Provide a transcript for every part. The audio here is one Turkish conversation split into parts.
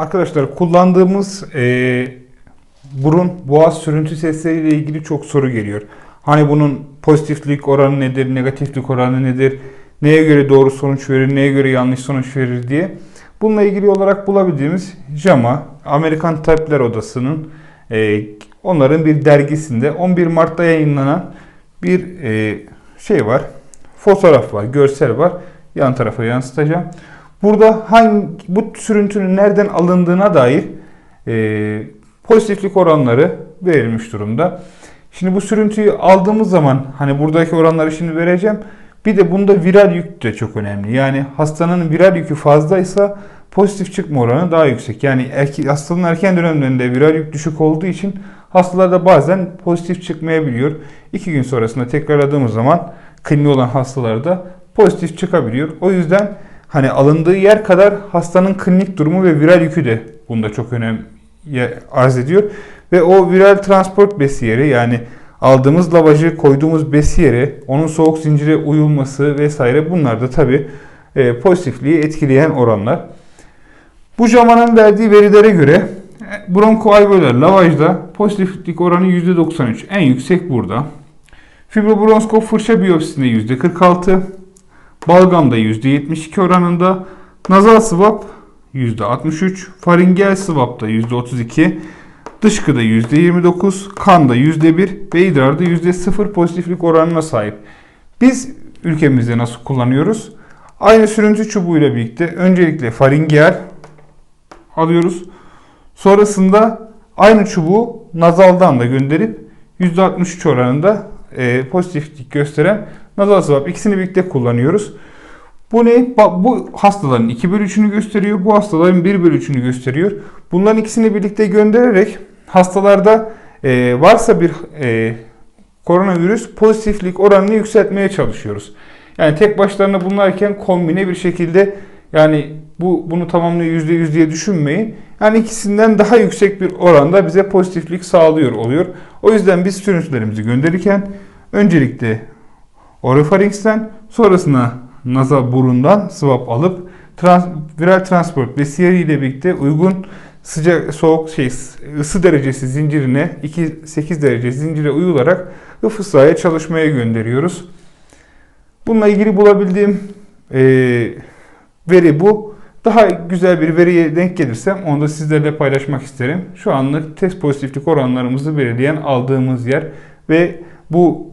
Arkadaşlar kullandığımız e, burun boğaz sürüntü sesleriyle ilgili çok soru geliyor. Hani bunun pozitiflik oranı nedir, negatiflik oranı nedir, neye göre doğru sonuç verir, neye göre yanlış sonuç verir diye. Bununla ilgili olarak bulabildiğimiz JAMA, Amerikan Tabipler Odası'nın e, onların bir dergisinde 11 Mart'ta yayınlanan bir e, şey var. Fotoğraf var, görsel var. Yan tarafa yansıtacağım. Burada hangi bu sürüntünün nereden alındığına dair e, pozitiflik oranları verilmiş durumda. Şimdi bu sürüntüyü aldığımız zaman hani buradaki oranları şimdi vereceğim. Bir de bunda viral yük de çok önemli. Yani hastanın viral yükü fazlaysa pozitif çıkma oranı daha yüksek. Yani erke, hastalığın erken dönemlerinde viral yük düşük olduğu için hastalarda bazen pozitif çıkmayabiliyor. İki gün sonrasında tekrarladığımız zaman kliniği olan hastalarda pozitif çıkabiliyor. O yüzden hani alındığı yer kadar hastanın klinik durumu ve viral yükü de bunda çok önem arz ediyor. Ve o viral transport besiyeri yani aldığımız lavajı koyduğumuz besiyere, onun soğuk zincire uyulması vesaire bunlar da tabi e, pozitifliği etkileyen oranlar. Bu JAMA'nın verdiği verilere göre e, bronkoalveolar lavajda pozitiflik oranı %93. En yüksek burada. Fibrobronskop fırça biyopsisinde %46. Balgamda %72 oranında. Nazal swab %63. Faringel swab'da %32. Dışkıda %29, kanda %1 ve idrarda %0 pozitiflik oranına sahip. Biz ülkemizde nasıl kullanıyoruz? Aynı sürüntü çubuğuyla birlikte öncelikle faringel alıyoruz. Sonrasında aynı çubuğu nazaldan da gönderip %63 oranında e, pozitiflik gösteren nazal swab ikisini birlikte kullanıyoruz. Bu ne? Bu hastaların 2 bölü 3'ünü gösteriyor. Bu hastaların 1 bölü 3'ünü gösteriyor. Bunların ikisini birlikte göndererek hastalarda e, varsa bir e, koronavirüs pozitiflik oranını yükseltmeye çalışıyoruz. Yani tek başlarına bunlarken kombine bir şekilde yani bu bunu tamamlıyor %100 diye düşünmeyin. Yani ikisinden daha yüksek bir oranda bize pozitiflik sağlıyor oluyor. O yüzden biz sürüntülerimizi gönderirken öncelikle orofaringsten sonrasına nazal burundan swab alıp trans, viral transport ve CR ile birlikte uygun sıcak soğuk şey ısı derecesi zincirine 2 8 derece zincire uyularak ıfısaya çalışmaya gönderiyoruz. Bununla ilgili bulabildiğim e, veri bu. Daha güzel bir veriye denk gelirsem onu da sizlerle paylaşmak isterim. Şu anlık test pozitiflik oranlarımızı belirleyen aldığımız yer ve bu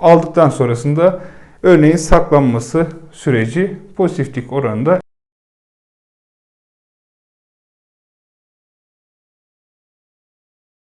aldıktan sonrasında örneğin saklanması süreci pozitiflik oranında